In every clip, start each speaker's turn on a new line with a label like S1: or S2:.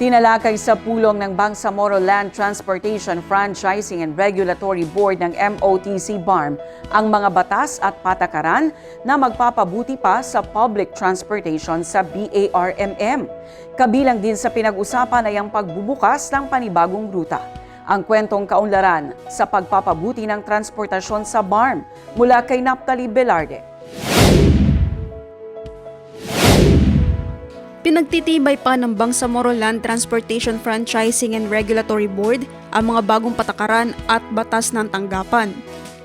S1: Tinalakay sa pulong ng Bangsamoro Land Transportation Franchising and Regulatory Board ng MOTC BARM ang mga batas at patakaran na magpapabuti pa sa public transportation sa BARMM. Kabilang din sa pinag-usapan ay ang pagbubukas ng panibagong ruta. Ang kwentong kaunlaran sa pagpapabuti ng transportasyon sa BARM mula kay Naptali Velarde.
S2: Pinagtitibay pa ng Bangsamoro Land Transportation Franchising and Regulatory Board ang mga bagong patakaran at batas ng tanggapan.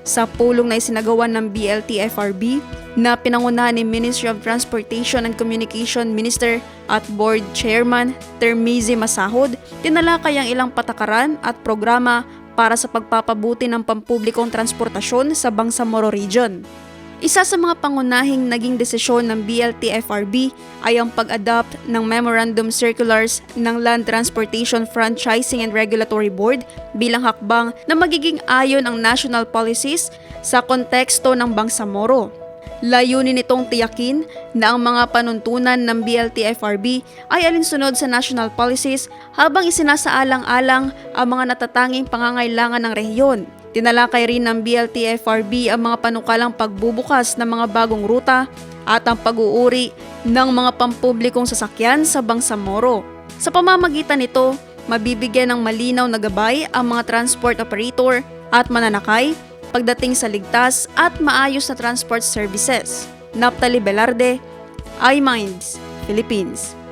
S2: Sa pulong na isinagawa ng BLT-FRB na pinangunahan ni Ministry of Transportation and Communication Minister at Board Chairman Termizi Masahod, tinalakay ang ilang patakaran at programa para sa pagpapabuti ng pampublikong transportasyon sa Bangsamoro Region. Isa sa mga pangunahing naging desisyon ng BLT-FRB ay ang pag-adopt ng Memorandum Circulars ng Land Transportation Franchising and Regulatory Board bilang hakbang na magiging ayon ang national policies sa konteksto ng Bangsamoro. Layunin nitong tiyakin na ang mga panuntunan ng BLT-FRB ay alinsunod sa national policies habang isinasaalang-alang ang mga natatanging pangangailangan ng rehiyon. Tinalakay rin ng BLT-FRB ang mga panukalang pagbubukas ng mga bagong ruta at ang pag-uuri ng mga pampublikong sasakyan sa Bangsamoro. Sa pamamagitan nito, mabibigyan ng malinaw na gabay ang mga transport operator at mananakay pagdating sa ligtas at maayos na transport services. Naptali Velarde, iMinds, Philippines.